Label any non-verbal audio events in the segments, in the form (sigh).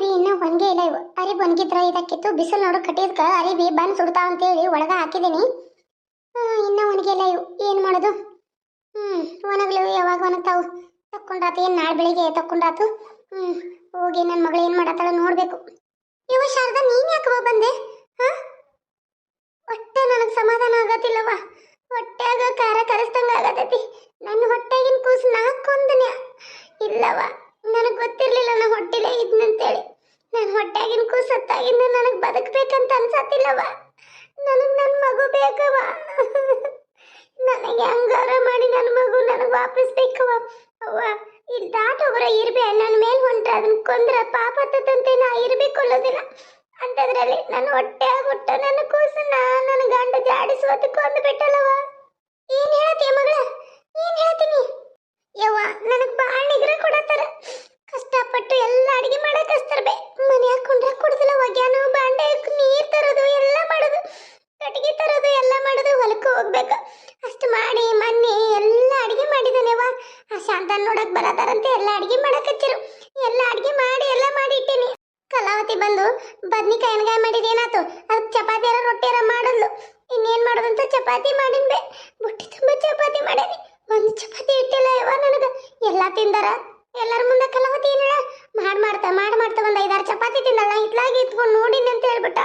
ಅರಿಬಿ ಇನ್ನೂ ಒಣಗೆ ಇಲ್ಲ ಇವು. ಅರಿಬಿ ಒಣಗಿದ್ರ ಇದಕ್ಕಿತ್ತು ಬಿಸಿಲು ನೋಡು ಕಟ್ಟಿದ್ಕ ಅರಿಬಿ ಬಂದು ಸುಡ್ತಾ ಅಂತೇಳಿ ಒಳಗ ಹಾಕಿದ್ದೀನಿ ಇನ್ನೂ ಒಣಗೆ ಇಲ್ಲ ಇವು. ಏನು ಮಾಡೋದು? ಹ್ಞೂ ಒಣಗಲು, ಯಾವಾಗ ಒಣಗ್ತಾವು? ತಕ್ಕೊಂಡಾತು, ಏನು ನಾಳೆ ಬೆಳಿಗ್ಗೆ ತಕ್ಕೊಂಡಾತು? ಹ್ಞೂ ಹೋಗಿ ನನ್ನ ಮಗಳು ಏನು ಮಾಡತ್ತಾಳ ನೋಡಬೇಕು. ಇವ ಶಾರದ, ನೀನು ಯಾಕವ ಬಂದೆ? ಹಾಂ? ಒಟ್ಟೆ ನನಗೆ ಸಮಾಧಾನ ಆಗತ್ತಿಲ್ಲವ ಹೊಟ್ಟೆಗ ಖಾರ ಕರೆಸ್ತಂಗ ಆಗತೈತಿ ನನ್ನ ಹೊಟ್ಟೆಗಿನ ಕೂಸು ನಾಕೊಂದನೆ ಇಲ್ಲವ ನನಗೆ ಗೊತ್ತಿರ್ಲಿಲ್ಲ ನಾ ಹೊಟ್ಟಿಲೇ ಇದ್ನಂತೇಳಿ ನನ್ನ ಹೊಟ್ಟೆಗಿನ ಕೂಸು ಸತ್ತಾಗಿಂದ ನನಗೆ ಬದುಕಬೇಕಂತ ಅನ್ಸತ್ತಿಲ್ಲವ ನನಗೆ ನನ್ನ ಮಗು ಬೇಕವ ನನಗೆ ಹಂಗಾರ ಮಾಡಿ ನನ್ನ ಮಗು ನನಗೆ ವಾಪಸ್ ಬೇಕವ ಅವ್ವ ಇಲ್ಲಿ ದಾಟೋಗ್ರ ಇರ್ಬೆ ನನ್ನ ಮೇಲೆ ಹೊಂಟ್ರೆ ಅದನ್ನ ಕೊಂದ್ರ ಪಾಪ ತತ್ತಂತೆ ನಾ ಇರ್ಬೇಕೊಳ್ಳೋದಿಲ್ಲ ಅಂತದ್ರಲ್ಲಿ ನನ್ನ ಹೊಟ್ಟೆ ಹುಟ್ಟ ನನ್ನ ಕೂಸನ್ನ ನನ್ನ ಗಂಡ ಜಾಡಿಸುವತ್ತು ಕೊಂದು ಬಿಟ್ಟಲ್ಲವ ಏನ್ ಹೇಳತ್ತೀಯ ಮಗಳ? ಏನ್ ಹೇಳ್ತೀನಿ ಯವ್ವ, ನನಗ್ ಬಾಳ ನಿಗ್ರಹ ಕೊಡತ್ತಾರ. ಕಷ್ಟಪಟ್ಟು ಎಲ್ಲ ಅಡಿಗೆ ಮಾಡಕ್ ಬೇ ಮನೆ ಹಾಕೊಂಡ್ರೆ ಕೊಡದಿಲ್ಲ ಒಗ್ಯಾನು ಬಾಂಡೆ, ನೀರ್ ತರೋದು, ಎಲ್ಲ ಮಾಡೋದು. ಕಟ್ಟಿಗೆ ತರೋದು, ಎಲ್ಲ ಮಾಡೋದು, ಹೊಲಕ್ಕೆ ಹೋಗ್ಬೇಕು. ಅಷ್ಟು ಮಾಡಿ ಮನ್ನಿ ಎಲ್ಲ ಅಡಿಗೆ ಮಾಡಿದಾನೆವ ಆ ಶಾಂತ ನೋಡಕ್ ಬರತಾರಂತೆ ಎಲ್ಲ ಅಡಿಗೆ ಮಾಡಕ್ ಹಚ್ಚಿರು. ಎಲ್ಲ ಅಡಿಗೆ ಮಾಡಿ ಬಂದು ಬದ್ನಿಕಾಯಿ ಎಣ್ಗಾಯಿ ಮಾಡಿದ ಏನಾತು ಅದಕ್ಕೆ ರೊಟ್ಟಿ ರೊಟ್ಟಿಯಾರ ಮಾಡಲ್ಲು ಇನ್ನೇನು ಮಾಡೋದಂತ ಚಪಾತಿ ಮಾಡಿನ್ಬೆ ಬುಟ್ಟಿ ತುಂಬ ಚಪಾತಿ ಮಾಡೇನಿ. ಒಂದು ಚಪಾತಿ ಇಟ್ಟಿಲ್ಲ ಯವ್ವ ನನಗೆ. ಎಲ್ಲ ತಿಂದಾರ? ಎಲ್ಲರ ಮುಂದೆ ಕಲಾವತಿ ಏನಿಲ್ಲ? ಮಾಡ್ ಮಾಡ್ತಾ, ಮಾಡಿ ಮಾಡ್ತಾ ಒಂದು ಐದಾರು ಚಪಾತಿ ತಿಂದಲ್ಲ, ಇತ್ಲಾಗಿ ಇತ್ಕೊಂಡು ನೋಡಿನಿ ಅಂತ ಹೇಳ್ಬಿಟ್ಟ.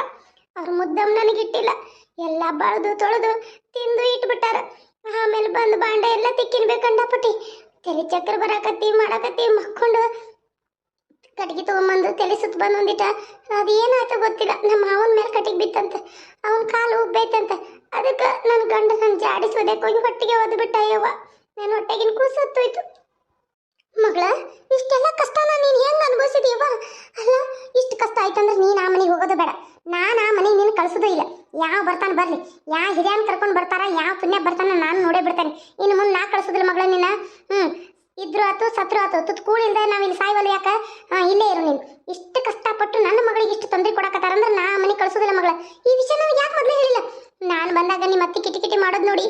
ಅವ್ರ ಮುದ್ದಮ್ ನನಗೆ ಇಟ್ಟಿಲ್ಲ. ಎಲ್ಲ ಬಳ್ದು, ತೊಳೆದು ತಿಂದು ಇಟ್ಬಿಟ್ಟಾರ. ಆಮೇಲೆ ಬಂದು ಬಾಂಡೆ ಎಲ್ಲ ತಿಕ್ಕಿನ್ಬೇಕಂಡಪಟ್ಟಿ ತಲೆ ಚಕ್ರ ಬರಾಕತ್ತಿ, ಮಾಡಾಕತ್ತಿ, ಮಕ್ಕೊಂಡು ಕಟ್ಟಿಗೆ ತೊಗೊಂಬಂದು ತಲೆ ಸುತ್ತ ಬಂದು ಒಂದಿಟ ಅದು ಏನಾಯ್ತು ಗೊತ್ತಿಲ್ಲ. ನಮ್ಮ ಮಾವನ ಮೇಲೆ ಕಟ್ಟಿಗೆ ಬಿತ್ತಂತ. ಅವನ ಕಾಲು ಉಬ್ಬೈತಂತ. ಅದಕ್ಕೆ ನನ್ನ ಗಂಡ ನನ್ನ ಜಾಡಿಸೋದಕ್ಕೆ ಹೋಗಿ ಹೊಟ್ಟಿಗೆ ಒದ್ದು ಬಿಟ್ಟ ಯವ್ವ. ನನ್ನ ಹೊಟ್ಟೆಗಿನ ಕೂಸು ಹತ್ತೋಯ್ತು. ಮಗಳ, ಇಷ್ಟೆಲ್ಲ ಕಷ್ಟನ ನೀನು ಹೆಂಗ್ ಅನುಭವಿಸಿದೀವ ಅಲ್ಲ, ಇಷ್ಟು ಕಷ್ಟ ಆಯ್ತಂದ್ರೆ ನೀನು ಆ ಮನೆಗೆ ಹೋಗೋದು ಬೇಡ. ನಾನು ಆ ಮನೆಗೆ ನೀನು ಕಳ್ಸೋದು ಇಲ್ಲ. ಯಾವ ಬರ್ತಾನೆ ಬರ್ಲಿ. ಯಾವ ಹಿರಿಯನ್ ಕರ್ಕೊಂಡು ಬರ್ತಾರ, ಯಾವ ಪುಣ್ಯ ಬರ್ತಾನ ನಾನು ನೋಡೇ ಬಿಡ್ತೇನೆ. ಇನ್ನು ಮುಂದೆ ನಾ ಕಳಿಸೋದಿಲ್ಲ ಮಗಳ ನಿನ್ನ. ಹ್ಮ್. ಇದ್ರು ಆತು, ಸತ್ರು ಆತು. ತುತ್ ನಾವು ಇಲ್ಲಿ ಸಾಯ್ವಲ್ಲ ಯಾಕ? ಇಲ್ಲೇ ಇರು ನೀನು. ಇಷ್ಟು ಕಷ್ಟಪಟ್ಟು ನನ್ನ ಮಗಳಿಗೆ ಇಷ್ಟು ತೊಂದರೆ ಕೊಡಕತ್ತಾರ ಅಂದ್ರೆ ನಾ ಮನೆ ಕಳ್ಸೋದಿಲ್ಲ ಮಗಳ. ಈ ವಿಷಯ ನನಗೆ ಯಾಕೆ ಮೊದಲೇ ಹೇಳಿಲ್ಲ? ನಾನು ಬಂದಾಗ ನಿಮ್ಮ ಅತ್ತೆ ಕಿಟಿ ಕಿಟಿ ಮಾಡೋದು ನೋಡಿ,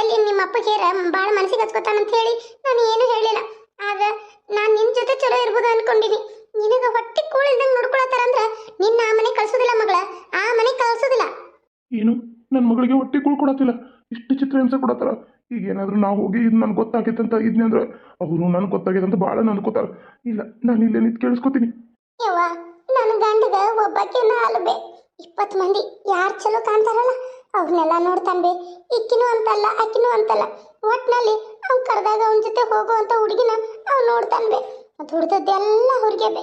ಎಲ್ಲಿ ನಿಮ್ಮ ಅಪ್ಪ ಕೇರ ಭಾಳ ಮನಸ್ಸಿಗೆ ಹಚ್ಕೋತಾನಂತ ಹೇಳಿ ನಾನು ಏನು ಹೇಳಿಲ್ಲ. ಆಗ ನಾನು ನಿನ್ನ ಜೊತೆ ಚಲೋ ಇರ್ಬೋದು ಅನ್ಕೊಂಡಿನಿ. ನಿನಗೆ ಹೊಟ್ಟೆ ಕೂಳಿಲ್ದಂಗೆ ನೋಡ್ಕೊಳತ್ತಾರಂದ್ರ ನಿನ್ನ ಆ ಮನೆ ಕಳ್ಸೋದಿಲ್ಲ ಮಗಳ. ಆ ಮನೆ ಕಳ್ಸೋದಿಲ್ಲ. ಏನು? ನನ್ನ ಮಗಳಿಗೆ ಹೊಟ್ಟೆ ಕೂಳ್ ಕೊಡತ್ತಿಲ್ಲ. ಇಷ್ಟು ಚಿತ್ರ ಹಿಂಸೆ ಕೊಡತ್ತಾರ. ಏನಾದರೂ ನಾವು ಹೋಗಿ ಇದು ನನಗೆ ಗೊತ್ತಾಗೈತೆ ಅಂತ ಇದ್ನಿ ಅಂದ್ರೆ, ಅವರು ನನಗೆ ಗೊತ್ತಾಗೈತೆ ಅಂತ ಭಾಳ ಅನ್ಕೋತಾರ ಇಲ್ಲ, ನಾನು ಇಲ್ಲೇ ನಿಂತು ಕೇಳಿಸ್ಕೊತೀನಿ. ಯವ್ವ ನನ್ನ ಗಂಡಗ ಒಬ್ಬಕ್ಕೆ ನಾಲ್ಬೆ ಇಪ್ಪತ್ತು ಮಂದಿ, ಯಾರು ಚಲೋ ಕಾಣ್ತಾರಲ್ಲ ಅವ್ರನ್ನೆಲ್ಲ ನೋಡ್ತಾನೆ ಬೇ. ಇಕ್ಕಿನೂ ಅಂತಲ್ಲ, ಅಕ್ಕಿನೂ ಅಂತಲ್ಲ. ಒಟ್ನಲ್ಲಿ ಅವ್ನು ಕರೆದಾಗ ಅವನ ಜೊತೆ ಹೋಗುವಂಥ ಹುಡುಗಿನ ಅವ್ನು ನೋಡ್ತಾನೆ ಬೇ. ದುಡ್ದದ್ದೆಲ್ಲ ಅವ್ರಿಗೆ ಬೇ.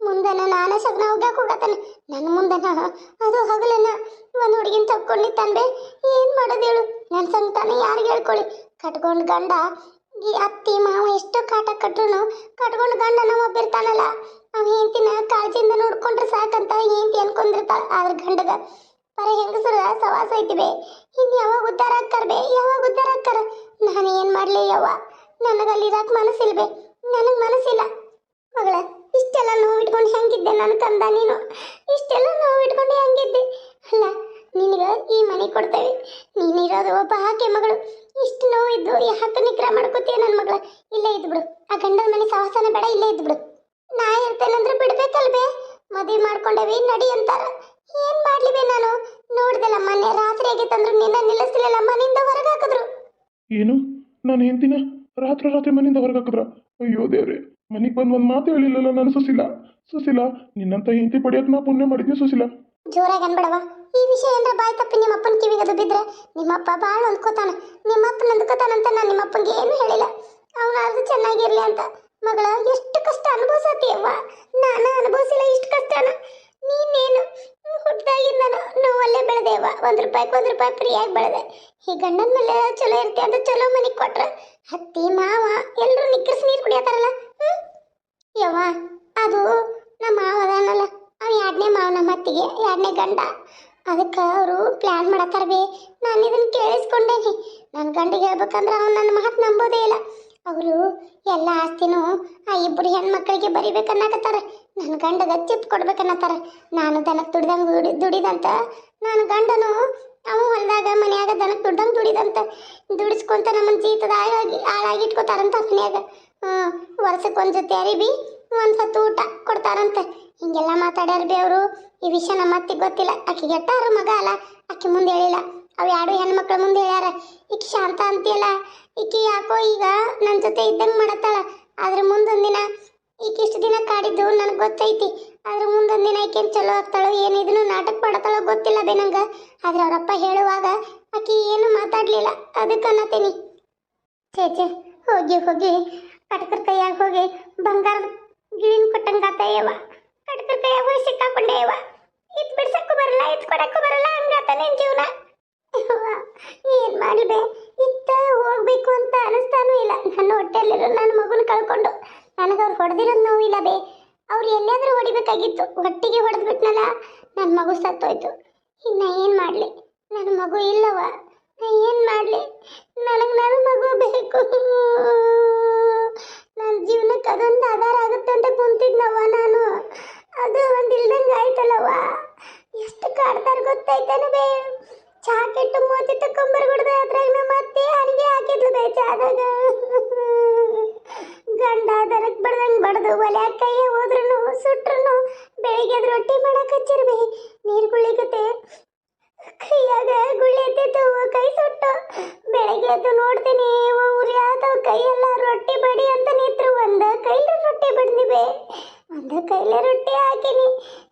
ಮುಂದನ ನಾನ ಸಗ್ನ ಹೋಗಕ್ಕೆ ಹೋಗತ್ತಾನೆ. ನನ್ನ ಮುಂದನ ಅದು ಹಗಲನ್ನ ಒಂದು ಹುಡುಗಿನ ತಕ್ಕೊಂಡಿತ್ತಾನೆ ತಂದೆ ಏನು ಮಾಡೋದು ಹೇಳು? ನನ್ನ ಸಂತಾನ ಯಾರಿಗೆ ಹೇಳ್ಕೊಳ್ಳಿ ಕಟ್ಕೊಂಡು ಗಂಡ, ಈ ಅತ್ತಿ, ಮಾವ ಎಷ್ಟು ಕಾಟ ಕಟ್ರು ಕಟ್ಕೊಂಡು ಗಂಡ ನಮ್ಮ ಒಬ್ಬಿರ್ತಾನಲ್ಲ ಅವ ಹೆಂಡತಿನ ಕಾಳಜಿಯಿಂದ ನೋಡ್ಕೊಂಡ್ರೆ ಸಾಕಂತ ಹೆಂಡತಿ ಅನ್ಕೊಂಡಿರ್ತಾಳ. ಆದ್ರ ಗಂಡಗ, ಪರ ಹೆಂಗಸರ ಸವಾಸ ಐತಿವೆ ಇನ್ ಯಾವಾಗ ಉದ್ಧಾರ ಬೇ ಯಾವಾಗ ಉದ್ದಾರ ಆಕ್ಕಾರ ನಾನು ಏನು ಮಾಡ್ಲಿ ಯವ್ವ? ನನಗೆ ಅಲ್ಲಿ ಮನಸ್ಸಿಲ್ಬೆ. ನನಗ್ ಮನಸ್ಸಿಲ್ಲ. ಮಗಳ. ಇಷ್ಟೆಲ್ಲ ನೋವು ಇಟ್ಕೊಂಡು ಹೆಂಗಿದ್ದೆ ನನ್ನ ಕಂದ ನೀನು? ಇಷ್ಟೆಲ್ಲ ನೋವಿಟ್ಕೊಂಡು ಹೆಂಗಿದ್ದೆ? ಅಲ್ಲ, ನಿನಗೆ ಈ ಮನೆ ಕೊಡ್ತೇವೆ. ನೀನಿರೋದು ಒಬ್ಬ ಹಾಕೆ ಮಗಳು. ಇಷ್ಟು ನೋವು ಇದ್ದು ಯಾಕೆ ನಿಗ್ರಹ ಮಾಡ್ಕೋತೀಯ ನನ್ನ ಮಗಳ? ಇಲ್ಲೇ ಇದ್ಬಿಡು. ಆ ಗಂಡನ ಮನೆ ಸಹವಾಸನ ಬೇಡ, ಇಲ್ಲೇ ಇದ್ಬಿಡು. ನಾ ಇರ್ತೇನಂದ್ರೆ ಬಿಡ್ಬೇಕಲ್ವೇ? ಮದುವೆ ಮಾಡ್ಕೊಂಡೇವಿ, ನಡಿ ಅಂತಾರ. ಏನ್ ಮಾಡ್ಲಿವೆ ನಾನು? ನೋಡ್ದಲ್ಲ ಮನೆ ರಾತ್ರಿ ಆಗೈತಂದ್ರು ನಿನ್ನ ನಿಲ್ಲಿಸ್ಲಿಲ್ಲ ಮನೆಯಿಂದ ಹೊರಗೆ ಹಾಕಿದ್ರು ಏನು? ನಾನು ಹೆಂಡ್ತಿನ ರಾತ್ರಿ ರಾತ್ರಿ ಮನೆಯಿಂದ ಹೊರಗೆ ಅಯ್ಯೋ ದೇವ್ರೆ. ಮನೆಗೆ ಬಂದು ಒಂದು ಮಾತು ಹೇಳಿಲ್ಲಲ್ಲ ನಾನು ಸುಶೀಲ. ಸುಶೀಲ, ನಿನ್ನಂತ ಹೆಂಡತಿ ಪಡೆಯೋಕೆ ನಾ ಪುಣ್ಯ ಮಾಡಿದ್ನಿ ಸುಶೀಲ. ಜೋರಾಗಿ ಅನ್ಬೇಡವ ಈ ವಿಷಯ ಏನ್ರ ಬಾಯ್ ತಪ್ಪಿ ನಿಮ್ಮಪ್ಪನ ಕಿವಿಗೆ ಅದು ಬಿದ್ರೆ ನಿಮ್ಮಪ್ಪ ಭಾಳ ಅಂದ್ಕೋತಾನೆ ನಿಮ್ಮಪ್ಪನ ಅಂದ್ಕೋತಾನಂತ ನಾನು ನಿಮ್ಮಪ್ಪಂಗೆ ಏನು ಹೇಳಿಲ್ಲ. ಅವನಾದ್ರೂ ಚೆನ್ನಾಗಿರ್ಲಿ ಅಂತ. ಮಗಳ, ಎಷ್ಟು ಕಷ್ಟ ಅನುಭವಿಸತ್ತೀಯವ್ವ ನಾನು ಅನುಭವಿಸಿಲ್ಲ ಇಷ್ಟು ಕಷ್ಟನ. ನೀನೇನು? ಹುಟ್ಟಿದಾಗಿಂದ ನೋವಲ್ಲೇ ಬೆಳೆದೇವ ಒಂದು ರೂಪಾಯಿಗೆ ಒಂದು ರೂಪಾಯಿ ಫ್ರೀಯಾಗಿ ಬೆಳೆದೆ. ಈ ಗಂಡನ ಮೇಲೆ ಚಲೋ ಇರ್ತೀಯ ಅಂತ ಚಲೋ ಮನೆಗೆ ಕೊಟ್ರ. ಅತ್ತಿ ಮಾವ ಎಲ್ಲರೂ ನಿಕ್ಕರ್ಸಿ ನೀರು ಕುಡಿಯತ್ತಾರಲ್ಲ. ಯವ್ವ, ಅದು ನಮ್ಮ ಮಾವ ಅದಾನಲ್ಲ ಅವ ಎರಡನೇ ಮಾವ ನಮ್ಮ ಅತ್ತಿಗೆ, ಎರಡನೇ ಗಂಡ. ಅದಕ್ಕೆ ಅವರು ಪ್ಲ್ಯಾನ್ ಮಾಡತ್ತಾರ ಬೇ. ನಾನು ಇದನ್ನ ಕೇಳಿಸ್ಕೊಂಡೇನಿ. ನನ್ನ ಗಂಡಿಗೆ ಹೇಳ್ಬೇಕಂದ್ರೆ ಅವ್ನು ನನ್ನ ಮಾತು ನಂಬೋದೇ ಇಲ್ಲ. ಅವರು ಎಲ್ಲ ಆಸ್ತಿನೂ ಆ ಇಬ್ಬರು ಹೆಣ್ಮಕ್ಳಿಗೆ ಬರಿಬೇಕನ್ನಕತ್ತಾರ. ನನ್ನ ಗಂಡಗ ಚಿಪ್ ಕೊಡ್ಬೇಕನ್ನತ್ತಾರ. ನಾನು ದನಕ್ಕೆ ದುಡ್ದಂಗೆ ದುಡಿ, ದುಡಿದಂತ ನನ್ನ ಗಂಡನು ಅವ ಹೊಲ್ದಾಗ ಮನ್ಯಾಗ ದನಕ್ಕೆ ದುಡ್ದಂಗೆ ದುಡಿದಂತ, ದುಡಿಸ್ಕೊಂತ ನಮ್ಮನ್ನು ಜೀತದ ಹಾಳಾಗಿ ಹಾಳಾಗಿ ಇಟ್ಕೋತಾರಂತ ಮನ್ಯಾಗ. ವರ್ಷಕ್ಕೆ ಒಂದು ಜೊತೆ ಅರಿಬಿ, ಒಂದು ಊಟ ಕೊಡ್ತಾರಂತೆ. ಹಿಂಗೆಲ್ಲ ಮಾತಾಡ್ಯಾರ ಬಿ ಅವರು. ಈ ವಿಷಯ ನಮ್ಮ ಅತ್ತಿಗೆ ಗೊತ್ತಿಲ್ಲ. ಆಕಿಗೆ ಗೆಟ್ಟಾರ ಮಗ ಅಲ್ಲ. ಆಕಿ ಮುಂದೆ ಹೇಳಿಲ್ಲ. ಅವು ಎರಡು ಹೆಣ್ಮಕ್ಳ ಮುಂದೆ ಹೇಳ್ಯಾರ. ಈಕಿ ಶಾಂತ ಅಂತಿಯಲ್ಲ. ಈಕಿ ಯಾಕೋ ಈಗ ನನ್ನ ಜೊತೆ ಇದ್ದಂಗೆ ಮಾಡತ್ತಾಳ. ಆದ್ರೆ ಮುಂದೊಂದು ದಿನ ಈಕಿ ಇಷ್ಟು ದಿನ ಕಾಡಿದ್ದು ನನಗೆ ಗೊತ್ತೈತಿ. ಆದ್ರೆ ಮುಂದೊಂದು ದಿನ ಈಕೇನು ಚಲೋ ಆಗ್ತಾಳೋ, ಏನು ಇದನ್ನು ನಾಟಕ ಮಾಡತ್ತಾಳೋ ಗೊತ್ತಿಲ್ಲ ಬೇ ನಂಗೆ. ಆದ್ರೆ ಅವರಪ್ಪ ಹೇಳುವಾಗ ಆಕಿ ಏನು ಮಾತಾಡಲಿಲ್ಲ. ಅದಕ್ಕೆ ಛೇ ಛೇ, ಹೋಗಿ ಹೋಗಿ. ಕಟಕರ ಕೈಯಾಗ ಹೋಗಿ ಬಂಗಾರದ ಗಿಳಿನ ಕೊಟ್ಟಂಗಾತಯ್ಯವ ಕಟಕರ ಕೈಯಾಗ ಹೋಗಿ ಸಿಕ್ಕಾಕೊಂಡೆ ಅವ ಇದ್ ಬಿಡ್ಸಕ್ಕೂ ಬರಲ್ಲ ಇದ್ ಕೊಡಕ್ಕೂ ಬರಲ್ಲ ಹಂಗಾತ ನಿನ್ ಜೀವನ. ಯವ್ವ, ಏನ್ ಮಾಡಿದೆ? ಇತ್ತ ಹೋಗ್ಬೇಕು ಅಂತ ಅನಿಸ್ತಾನೂ ಇಲ್ಲ. ನನ್ನ ಹೊಟ್ಟೆಲಿರೋ ನನ್ನ ಮಗುನ ಕಳ್ಕೊಂಡು ನನಗೆ ಅವ್ರು ಹೊಡೆದಿರೋದು ನೋವಿಲ್ಲ ಬೇ. ಅವ್ರು ಎಲ್ಲಿಯಾದ್ರೂ ಹೊಡಿಬೇಕಾಗಿತ್ತು. ಹೊಟ್ಟಿಗೆ ಹೊಡೆದ್ಬಿಟ್ನಲ್ಲ ನನ್ನ ಮಗು ಸತ್ತೋಯ್ತು. ಇನ್ನ ಏನು ಮಾಡ್ಲಿ? ನನ್ನ ಮಗು ಇಲ್ಲವ ಏನ್ ಮಾಡ್ಲಿ? ನನಗೆ ನನ್ನ ಮಗು ಬೇಕು. ನನ್ನ ಜೀವನಕ್ಕೆ ಅದೊಂದು ಆಧಾರ ಆಗುತ್ತೆ ಅಂತ ಕುಂತಿದ್ನವ್ವ ನಾನು. ಅದು ಒಂದು ಇಲ್ದಂಗೆ ಆಯ್ತಲ್ಲವ್ವ. ಎಷ್ಟು ಕಾಡ್ತಾರ ಗೊತ್ತಾಯ್ತಾನ ಬೇ. ಚಾ ಕೆಟ್ಟು ಮೋತಿ ತಕೊಂಬರ್ಬಿಡ್ದೆ ಅದ್ರಾಗ ನಮ್ಮ ಅತ್ತೆ ಹಾಕಿದ್ಲು ಬೇ ಚಾದಾಗ ಗಂಡ ದನಕ್ ಬಡ್ದಂಗ್ ಬಡ್ದು ಒಲೆ ಕೈಯ ಹೋದ್ರು ಸುಟ್ರು ಬೆಳಿಗ್ಗೆ ರೊಟ್ಟಿ ಮಾಡಕ್ ಹಚ್ಚಿರ್ಬೇ. ನೀರ್ ಕುಳಿಕತ್ತೆ ಕೈಯಾಗ ಗುಳಿ ಎತ್ತಿತ್ತು ಕೈ ಸುಟ್ಟು. ಬೆಳಗ್ಗೆ ಎದ್ದು ನೋಡ್ತೀನಿ ಉರಿ ಆತವ, ಕೈಯೆಲ್ಲ ರೊಟ್ಟಿ ಬಡಿ ಅಂತ ನಿಂತ್ರು. ಒಂದ ಕೈಲಿ ರೊಟ್ಟಿ ಬಡ್ದಿವೆ ಒಂದ ಕೈಲಿ ರೊಟ್ಟಿ ಹಾಕಿನಿ.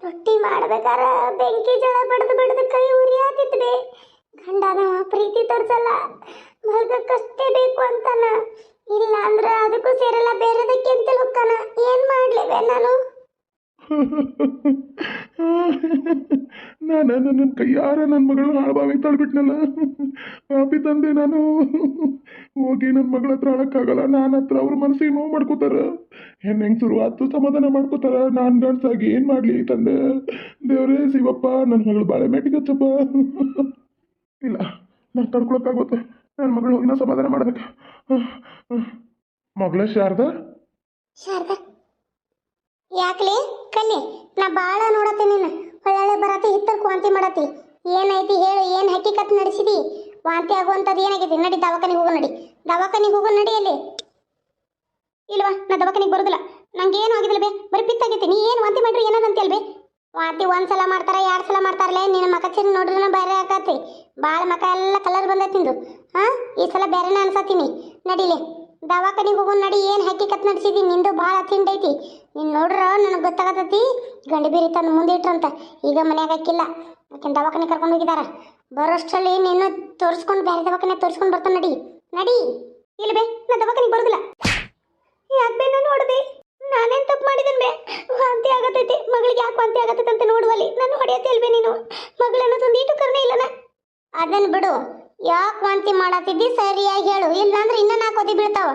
ರೊಟ್ಟಿ ಮಾಡ್ಬೇಕಾರ ಬೆಂಕಿ ಜಳ ಬಡ್ದು ಬಡ್ದು ಕೈ ಉರಿ ಆತಿದ್ವೆ ಗಂಡನ ಪ್ರೀತಿ ತೋರ್ಸಲ್ಲ. ಮಲ್ಗಕ್ಕಷ್ಟೇ ಬೇಕು ಅಂತಾನ. ಇಲ್ಲ ಅಂದ್ರ ಅದಕ್ಕೂ ಸೇರಲ್ಲ ಬೇರೆದಕ್ಕೆ ಅಂತ ಲುಕ್ಕನ ಏನ್ ಮಾಡ್ಲಿವೆ ನಾನು? (laughs) (laughs) ನಾನು ನನ್ನ ಕೈಯಾರ ನನ್ನ ಮಗಳನ್ನ ಹಾಳ್ಬಾವಿಗೆ ತಳ್ಬಿಟ್ನಲ್ಲ ಪಾಪಿ ತಂದೆ ನಾನು. ಹೋಗಿ ನನ್ನ ಮಗಳ ಹತ್ರ ಅಳಕ್ಕಾಗಲ್ಲ ನಾನು ಹತ್ರ ಅವ್ರ ಮನಸ್ಸಿಗೆ ನೋವು ಮಾಡ್ಕೋತಾರ. ಹೆಣ್ಣು ಹೆಂಗ್ ಶುರುವಾತು ಸಮಾಧಾನ ಮಾಡ್ಕೋತಾರ. ನಾನು ಗಂಡ್ಸಾಗಿ ಏನು ಮಾಡಲಿ ತಂದೆ? ದೇವರೇ ಶಿವಪ್ಪ ನನ್ನ ಮಗಳು ಬಾಳೆ ಮೆಟ್ಟಿಗೆ ಹಚ್ಚಪ್ಪ. ಇಲ್ಲ, ನಾನು ತಡ್ಕೊಳಕ್ಕಾಗುತ್ತೆ ನನ್ನ ಮಗಳು ಹೋಗಿ ಸಮಾಧಾನ ಮಾಡ್ಬೇಕು. ಮಗಳ ಶಾರದಾ? ಶಾರದಾ? ಯಾಕ್ಲಿ? ಕನ್ನಿ ನಾ ಬಾಳ ನೋಡತ್ತೆ ನೀನು ಒಳ್ಳೆ ಬರತಿ ಹಿತ್ತರ್ ವಾಂತಿ ಮಾಡತಿ. ಏನೈತಿ ಹೇಳು, ಏನ್ ಹಕ್ಕಿಕತ್ ನಡೆಸಿದಿ? ವಾಂತಿ ಆಗುವಂಥದ್ದು ಏನಾಗಿದೆ ನಡಿ ದವಾಖಾನಿಗೆ ಹೋಗು ನಡಿ. ದವಾಖಾನಿಗೆ ಹೋಗು ನಡಿ ಅಲ್ಲಿ. ಇಲ್ವಾ, ನಾ ದವಾಖಾನಿಗೆ ಬರುದಿಲ್ಲ. ನಂಗೆ ಏನು ಆಗಿದಿಲ್ಲ ಬೇ? ಬರೀ ಪಿತ್ತಾಗೈತಿ. ನೀ ಏನು ವಾಂತಿ ಮಾಡ್ರಿ ಏನದಂತ ಅಲ್ಬೇ ವಾಂತಿ ಒಂದ್ ಸಲ ಮಾಡ್ತಾರ, ಎರಡ್ ಸಲ ಮಾಡ್ತಾರಲ್ಲ ನಿನ್ನ ಮಕ ಚಿನ್ನ ನೋಡ್ರಿನ ಬೇರೆ ಆಕತಿ ಭಾಳ ಮಕ ಎಲ್ಲ ಕಲರ್ ಬಂದೈತಿಂದು ಹಾ, ಈ ಸಲ ಬೇರೆನೇ ಅನ್ಸತ್ತೀನಿ. ನಡಿಲಿ. ದವಾಖಾನಿಗೆ ಹೋಗೋ ನಡಿ, ಏನು ಹಕ್ಕಿಕತ್ ನಡೆಸಿದಿ? ನಿಂದು ಭಾಳ ತಿಂಡೈತಿ ನೀನು ನೋಡ್ರ, ನನಗೆ ಗೊತ್ತಾಗತ್ತೈತಿ ಗಂಡು ಬೀರಿ ತಂದು ಮುಂದೆ ಇಟ್ರಂತ. ಈಗ ಮನ್ಯಾಗ ಹಾಕಿಲ್ಲ. ಯಾಕೆ ದವಾಖಾನೆ ಕರ್ಕೊಂಡು ಹೋಗಿದಾರ. ಬರೋಷ್ಟರಲ್ಲಿ ನೀನು ತೋರಿಸ್ಕೊಂಡು ಬೇರೆ ದವಾಖಾನೆ ತೋರಿಸ್ಕೊಂಡು ಬರ್ತಾನೆ ನಡಿ. ನಡಿ. ಇಲ್ಲ ಬೇ, ನಾ ದವಾಖಾನಿಗೆ ಬರೋದಿಲ್ಲ. ಯಾಕೆ ಬೇ ನಾನು ನಾನೇನು ತಪ್ಪು ಮಾಡಿದನ್ ಬೇ? ವಾಂತಿ ಆಗತೈತಿ. ಮಗಳಿಗೆ ಯಾಕೆ ವಾಂತಿ ಆಗತೈತೆ ಅಂತ ನೋಡುವಲ್ಲಿ. ನಾನು ಹೊಡೆಯತ್ತೆ ಅಲ್ವೇ ನೀನು? ಮಗಳನ್ನೊಂದು ಈಟು ಕರ್ನೇ ಇಲ್ಲನ? ಅದನ್ನ ಬಿಡು. ಯಾಕೆ ವಾಂತಿ ಮಾಡತ್ತಿದ್ದಿ ಸರಿಯಾಗಿ ಹೇಳು. ಇಲ್ಲಾಂದ್ರೆ ಇನ್ನ ನಾಲ್ಕು ಒದಿ ಬೀಳ್ತಾವ?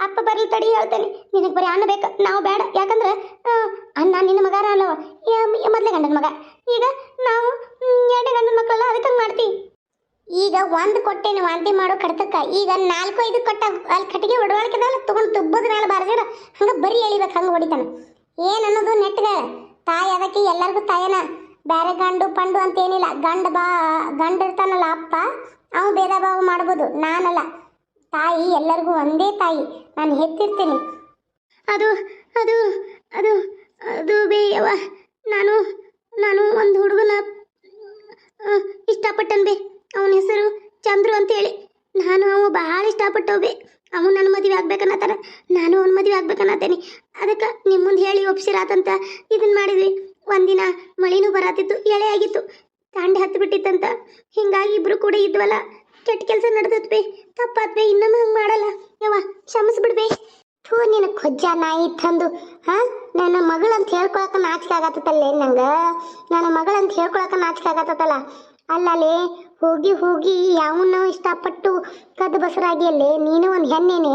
ಅಪ್ಪ ಬರ್ಲಿ ತಡಿ ಹೇಳ್ತೇನೆ. ನಿನಗೆ ಬರೀ ಅನ್ನ ಬೇಕು. ನಾವು ಬೇಡ. ಯಾಕಂದ್ರೆ ಅನ್ನ ನಿನ್ನ ಮಗಾರ ಅಲ್ಲವ? ಮೊದ್ಲೇ ಗಂಡನ ಮಗ. ಈಗ ನಾವು ಎರಡು ಗಂಡನ ಮಕ್ಕಳಲ್ಲ ಅದಕ್ಕೆ ಮಾಡ್ತಿ? ಈಗ ಒಂದು ಕೊಟ್ಟೇನು ವಾಂತಿ ಮಾಡೋ ಕಡ್ತಕ್ಕ. ಈಗ ನಾಲ್ಕು, ಐದು ಕೊಟ್ಟ ಅಲ್ಲಿ ಕಟ್ಟಿಗೆ ಒಡವಾಳ್ಕಿದಲ್ಲ, ತಗೊಂಡು ತುಬ್ಬದ ನಾಳೆ ಬಾರಿಸಿರ ಹಂಗೆ ಬರೀ ಎಳಿಬೇಕು, ಹಂಗೆ ಹೊಡಿತಾನೆ. ಏನು ಅನ್ನೋದು ನೆಟ್ಗ? ತಾಯಿ ಅದಕ್ಕೆ ಎಲ್ಲರಿಗೂ ತಾಯನ. ಬೇರೆ ಗಂಡು, ಪಂಡು ಅಂತ ಏನಿಲ್ಲ. ಗಂಡ ಬಾ, ಗಂಡ ಇರ್ತಾನಲ್ಲ ಅಪ್ಪ. ಅವ ಭೇದ ಭಾವ ಮಾಡ್ಬೋದು. ನಾನಲ್ಲ. ತಾಯಿ, ಎಲ್ಲರಿಗೂ ಒಂದೇ ತಾಯಿ. ನಾನು ಹೆತ್ತಿರ್ತೀನಿ. ಅದು ಅದು ಅದು ಅದು ಬೇಯವ ನಾನು ನಾನು ಒಂದು ಹುಡುಗನ ಇಷ್ಟಪಟ್ಟನ್ ಬೇ ಅವನ ಹೆಸರು ಚಂದ್ರು ಅಂತೇಳಿ. ನಾನು ಅವ ಭಾಳ ಇಷ್ಟಪಟ್ಟವೆ ಅವನು ನನ್ನ ಮದುವೆ ಆಗ್ಬೇಕನ್ನತ್ತಾರ ನಾನು ಅವನ ಮದುವೆ ಆಗ್ಬೇಕನ್ನತ್ತೇನೆ. ಅದಕ್ಕೆ ನಿಮ್ಮ ಮುಂದೆ ಹೇಳಿ ಒಪ್ಸಿರಾತಂತ ಇದನ್ನ ಮಾಡಿದ್ವಿ. ಒಂದಿನ ಮಳಿನೂ ಬರಾತಿತ್ತು ಎಳೆ ಆಗಿತ್ತು ತಾಂಡೆ ಹತ್ತು ಬಿಟ್ಟಿತ್ತಂತ ಹಿಂಗಾಗಿ ಇಬ್ರು ಕೂಡ ಇದ್ವಲ್ಲ. ಕೆಟ್ಟ ಕೆಲಸ ನಡೆದತ್ ಬೇ ತಪ್ಪಾತ್ ಬೇ ಇನ್ನೊಮ್ಮೆ ಹಂಗೆ ಮಾಡಲ್ಲ. ಯವ್ವ ಕ್ಷಮಿಸ್ಬಿಡ್ಬೇ ಥೂ, ನಿನ್ನ ಕೊಜ್ಜ ನಾಯಿ ತಂದು, ಹಾ? ನನ್ನ ಮಗಳಂತ ಹೇಳ್ಕೊಳಕ ನಾಚಿಕೆ ಆಗತ್ತಲ್ಲೇ ನಂಗೆ? ನನ್ನ ಮಗಳಂತ ಹೇಳ್ಕೊಳಕ ನಾಚಿಕೆ ಆಗತ್ತಲ್ಲ ಅಲ್ಲಲ್ಲಿ ಹೋಗಿ ಹೋಗಿ ಯಾವನ್ನ ಇಷ್ಟಪಟ್ಟು ಕದ್ದು ಬಸರಾಗಿ ಅಲ್ಲೇ ನೀನು ಒಂದು ಹೆಣ್ಣೇನೆ?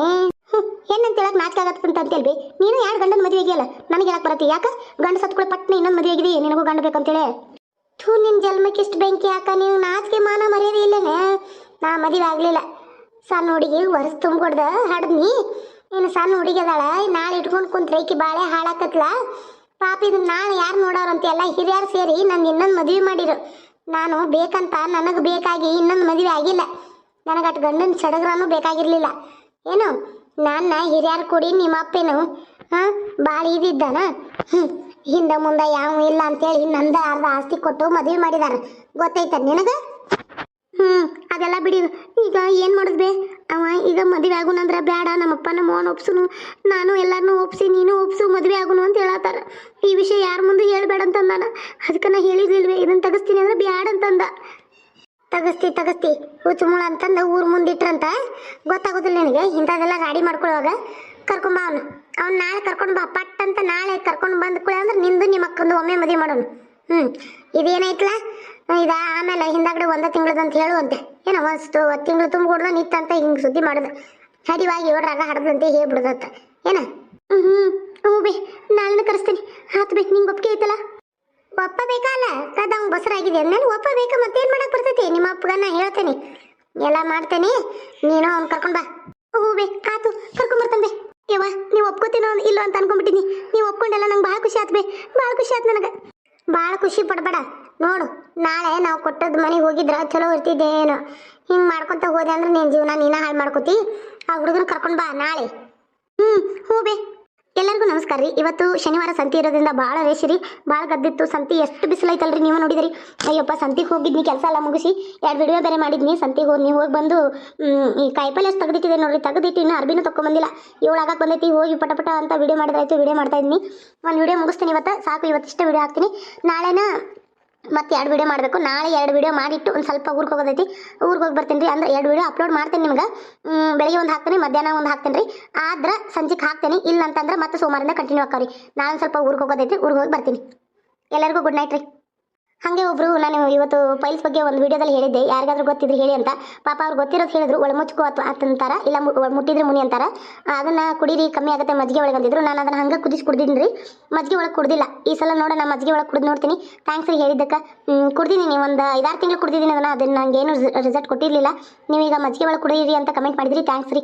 ಹೆಣ್ಣಂತ ಹೇಳಕ್ ನಾಚಿಕೆ ಆಗತ್ತಂತ ಅಂತೇಳ್ಬಿ. ನೀನು ಎರಡು ಗಂಡನ ಮದುವೆ ಆಗಿಲ್ಲ ನನಗೆ ಹೇಳಕ್ ಬರತ್ತಿ. ಯಾಕ? ಗಂಡ ಸತ್ಕೊಳ್ಳಿ ಪಟ್ನೆ ಇನ್ನೊಂದು ಮದುವೆ ಆಗಿದೆ ನಿನಗೂ ಗಂಡ ಬೇಕಂತೇಳಿ? ಥೂ ನಿನ್ನ ಜನ್ಮಕ್ಕೆ ಇಷ್ಟು ಬೆಂಕಿ ಹಾಕ, ನೀವು ನಾಚಿಕೆ ಮಾನ ಮರ್ಯಾದೆ ಇಲ್ಲನೇ? ನಾ ಮದುವೆ ಆಗಲಿಲ್ಲ. ಸಣ್ಣ ಹುಡುಗಿ ವರ್ಷ ತುಂಬಿಕೊಡ್ದ, ಹಡ್ದ್ನಿ. ಇನ್ನು ಸಣ್ಣ ಹುಡುಗಿ ಅದಾಳ ನಾಳೆ ಇಟ್ಕೊಂಡು ಕುಂತ್ರೆ ಈಕಿ ಬಾಳೆ ಹಾಳಾಕತ್ಲ? ಪಾಪ ಇದನ್ನ ನಾಳೆ ಯಾರು ನೋಡೋರಂತ ಎಲ್ಲ ಹಿರಿಯರು ಸೇರಿ ನನ್ನ ಇನ್ನೊಂದು ಮದುವೆ ಮಾಡಿರು. ನಾನು ಬೇಕಂತ ನನಗೆ ಬೇಕಾಗಿ ಇನ್ನೊಂದು ಮದುವೆ ಆಗಿಲ್ಲ. ನನಗೆ ಅಟ್ ಗಂಡನ ಸಡಗರನೂ ಬೇಕಾಗಿರಲಿಲ್ಲ. ಏನು? ನನ್ನ ಹಿರಿಯರು ಕೂಡಿ ನಿಮ್ಮ ಅಪ್ಪೇನು ಹಾಂ ಭಾಳ ಇದಿದ್ದಾನ ಹ್ಞೂ ಹಿಂದೆ ಮುಂದೆ ಯಾವ ಇಲ್ಲ ಅಂತೇಳಿ ನಂದ ಅರ್ಧ ಆಸ್ತಿ ಕೊಟ್ಟು ಮದುವೆ ಮಾಡಿದಾರ. ಗೊತ್ತೈತ ನಿನಗ? ಹ್ಮ್, ಅದೆಲ್ಲ ಬಿಡಿ. ಈಗ ಏನ್ ಮಾಡುದ್ ಬೇ ಅವ ಈಗ ಮದುವೆ ಆಗುನಂದ್ರ ಬೇಡ ನಮ್ಮಪ್ಪ ನಮ್ಮ ಅವನ ಒಪ್ಸುನು. ನಾನು ಎಲ್ಲಾರನ್ನೂ ಒಪ್ಸಿ, ನೀನು ಒಪ್ಸು, ಮದುವೆ ಆಗುನು ಅಂತ ಹೇಳತ್ತಾರ. ಈ ವಿಷಯ ಯಾರ ಮುಂದೆ ಹೇಳ್ಬೇಡ ಅಂತಂದಾನ ಅದಕ್ಕ ನಾ ಹೇಳಿದ್ಲಿಲ್ವೇ ಇದನ್ನ ತಗಸ್ತೀನಿ ಅಂದ್ರೆ ಬ್ಯಾಡ ಅಂತಂದ ತಗಸ್ತಿ ತಗಸ್ತಿ. ಹುಚ್ಚುಮುಳ ಅಂತಂದ ಊರ್ ಮುಂದಿಟ್ರಂತ ಗೊತ್ತಾಗೋದಿಲ್ಲ ನಿನಗೆ ಇಂಥದೆಲ್ಲ ಗಾಡಿ ಮಾಡ್ಕೊಳ್ಳುವಾಗ ಕರ್ಕೊಂಬ ಅವನು. ಅವ್ನು ನಾಳೆ ಕರ್ಕೊಂಡು ಬಾ, ಪಟ್ ಅಂತ ನಾಳೆ ಕರ್ಕೊಂಡು ಬಂದ ಕೂಡ ಅಂದ್ರೆ ನಿಂದು ನಿಮ್ಮ ಅಕ್ಕಂದು ಒಮ್ಮೆ ಮದುವೆ ಮಾಡೋಣ ಹ್ಞೂ ಇದೇನೈತ್ಲ? ಇದ ಆಮೇಲೆ ಹಿಂದಾಗಡೆ ಒಂದ ತಿಂಗಳದ ಅಂತ ಹೇಳುವಂತೆ. ಏನೋ ಒಂದು ತಿಂಗಳು ತುಂಬಿಕೊಡ್ದ ನಿತ್ತಂತ ಹಿಂಗೆ ಸುದ್ದಿ ಮಾಡಿದ. ಹಡಿವಾಗಿ ಏಳ್ರಾಗ ಹಡದಂತೆ ಹೇಳ್ಬಿಡ್ದತ್ತ. ಏನ? ಹ್ಞೂ ಹ್ಞೂ ಬೇ, ನಾಳೆನ ಕರೆಸ್ತೀನಿ. ಆತು ಬೇಕು ನಿಂಗೆ ಒಪ್ಪಿಗೆ ಐತಲ್ಲ? ಒಪ್ಪ ಬೇಕಲ್ಲ ಕದ, ಅವ್ನು ಬಸರಾಗಿದೆ ಅಂದ್ಮೇಲೆ ಬೇಕಾ ಮತ್ತೇನ್ ಮಾಡಕ್ ಬರ್ತೈತಿ? ನಿಮ್ಮ ಅಪ್ಪಗ ನಾ ಹೇಳ್ತೇನೆ. ಎಲ್ಲ ಮಾಡ್ತೇನೆ. ನೀನು ಅವ್ನ್ ಕರ್ಕೊಂಡ್ ಬಾ. ಹ್ಞೂ ಬೇ, ಆತು, ಕರ್ಕೊಂಡ್ ಬರ್ತಂದೆ ಯವ್ವ, ನೀವು ಒಪ್ಕೋತೀನೋ ಇಲ್ಲೋ ಅಂತ ಅನ್ಕೊಂಡ್ಬಿಟ್ಟಿನಿ ನೀವು ಒಪ್ಕೊಂಡೆಲ್ಲ ನಂಗೆ ಭಾಳ ಖುಷಿ ಆತ್ಬೇ ಭಾಳ ಖುಷಿ ಆತ್ ನನಗೆ. ಭಾಳ ಖುಷಿ ಪಡ್ಬೇಡ. ನೋಡು, ನಾಳೆ ನಾವು ಕೊಟ್ಟದ ಮನೆಗೆ ಹೋಗಿದ್ರ ಚಲೋ ಏನೋ ಹಿಂಗೆ ಮಾಡ್ಕೊತ ಹೋದೆ ಅಂದ್ರೆ ನಿನ್ನ ಜೀವನ ನೀನ ಹಾಳು ಮಾಡ್ಕೋತಿ. ಆ ಹುಡುಗನ ಕರ್ಕೊಂಡು ಬಾ ನಾಳೆ. ಹ್ಞೂ ಹ್ಞೂ ಬೇ. ಎಲ್ಲರಿಗೂ ನಮಸ್ಕಾರ ರೀ. ಇವತ್ತು ಶನಿವಾರ ಸಂತಿ ಇರೋದ್ರಿಂದ ಭಾಳ ರೀ. ಭಾಳ ಗದ್ದಿತ್ತು. ಸಂತಿ ಎಷ್ಟು ಬಿಸಿಲೈತಲ್ರಿ ನೀವು ನೋಡಿದ್ರಿ. ಅಯ್ಯಪ್ಪ, ಸಂತಿಗೆ ಹೋಗಿದ್ನಿ, ಕೆಲಸ ಎಲ್ಲ ಮುಗಿಸಿ ಎರಡು ವಿಡಿಯೋ ಬೇರೆ ಮಾಡಿದ್ನಿ. ಸಂತಿಗೆ ಹೋಗಿ ನೀವು ಹೋಗಿ ಬಂದು ಈ ಕಾಯಿಪಲ್ಲೆ ಎಷ್ಟು ತೆಗೆದಿಟ್ಟಿದೆ ನೋಡ್ರಿ. ತೆಗೆದಿಟ್ಟು ಇನ್ನೂ ಅರ್ಬಿನೂ ತೊಗೊಂಬಂದಿಲ್ಲ ಏಳು ಆಗಕ್ಕೆ ಬಂದೈತಿ. ಹೋಗಿ ಪಟ ಪಟ ಅಂತ ವಿಡಿಯೋ ಮಾಡಿದಾಯ್ತು ವಿಡಿಯೋ ಮಾಡ್ತಾ ಇದ್ದೀನಿ ಒಂದು ವಿಡಿಯೋ ಮುಗಿಸ್ತೀನಿ ಇವತ್ತು. ಸಾಕು, ಇವತ್ತಿಷ್ಟೇ ವಿಡಿಯೋ ಹಾಕ್ತೀನಿ. ನಾಳೆನ ಮತ್ತೆ ಎರಡು ವಿಡಿಯೋ ಮಾಡಬೇಕು. ನಾಳೆ ಎರಡು ವಿಡಿಯೋ ಮಾಡಿಟ್ಟು ಒಂದು ಸ್ವಲ್ಪ ಊರಿಗೆ ಹೋಗೋದೈತಿ. ಊರಿಗೆ ಹೋಗಿ ಬರ್ತೀನಿ ರೀ. ಅಂದ್ರೆ ಎರಡು ವಿಡಿಯೋ ಅಪ್ಲೋಡ್ ಮಾಡ್ತೀನಿ ನಿಮ್ಗೆ. ಬೆಳಗ್ಗೆ ಒಂದು ಹಾಕ್ತೀನಿ, ಮಧ್ಯಾಹ್ನ ಒಂದು ಹಾಕ್ತೀನಿ ರೀ. ಆದ್ರೆ ಸಂಜೆಗೆ ಹಾಕ್ತೀನಿ. ಇಲ್ಲ ಅಂತಂದ್ರೆ ಮತ್ತೆ ಸೋಮವಾರದಿಂದ ಕಂಟಿನ್ಯೂ ಹಾಕೋರಿ ನಾನು ಸ್ವಲ್ಪ ಊರಿಗೆ ಹೋಗೋದೈತಿ, ಊರಿಗೆ ಹೋಗಿ ಬರ್ತೀನಿ. ಎಲ್ಲರಿಗೂ ಗುಡ್ ನೈಟ್ ರೀ. ಹಾಗೆ ಒಬ್ರು, ನಾನು ಇವತ್ತು ಫೈಲ್ಸ್ ಬಗ್ಗೆ ಒಂದು ವಿಡಿಯೋದಲ್ಲಿ ಹೇಳಿದ್ದೆ. ಯಾರಿಗಾದ್ರೂ ಗೊತ್ತಿದ್ರೆ ಹೇಳಿ ಅಂತ. ಪಾಪ ಅವ್ರು ಗೊತ್ತಿರೋದು ಹೇಳಿದ್ರು. ಒಳಮುಚ್ಕೋ ಅಥವಾ ಅಂತಂತಾರ ಇಲ್ಲ ಮುಟ್ಟಿದ್ರೆ ಮುನಿ ಅಂತಾರ. ಅದನ್ನ ಕುಡೀರಿ, ಕಮ್ಮಿ ಆಗುತ್ತೆ ಮಜ್ಜಿಗೆ ಒಳಗೆ ಅಂದಿದ್ರು. ನಾನು ಅದನ್ನ ಹಂಗೆ ಕುದಿಸಿ ಕುಡ್ದಿನಿ ರೀ ಮಜ್ಜಿಗೆ ಒಳಗೆ ಕುಡ್ದಿಲ್ಲ. ಈ ಸಲ ನೋಡ ನಾನು ಮಜ್ಜಿಗೆ ಒಳಗೆ ಕುಡ್ದು ನೋಡ್ತೀನಿ. ಥ್ಯಾಂಕ್ಸ್ ರೀ ಹೇಳಿದ್ದಕ್ಕೆ. ಕುಡ್ದಿದ್ದೀನಿ. ಒಂದು ಐದಾರು ತಿಂಗಳು ಕುಡ್ದಿದ್ದೀನಿ ಅದನ್ನ. ಅದನ್ನ ನಂಗೇನು ರಿಸಲ್ಟ್ ಕೊಟ್ಟಿರಲಿಲ್ಲ. ನೀವೀಗ ಮಜ್ಜಿಗೆ ಒಳಗೆ ಕುಡೀರಿ ಅಂತ ಕಮೆಂಟ್ ಮಾಡಿದ್ರಿ. ಥ್ಯಾಂಕ್ಸ್ ರೀ.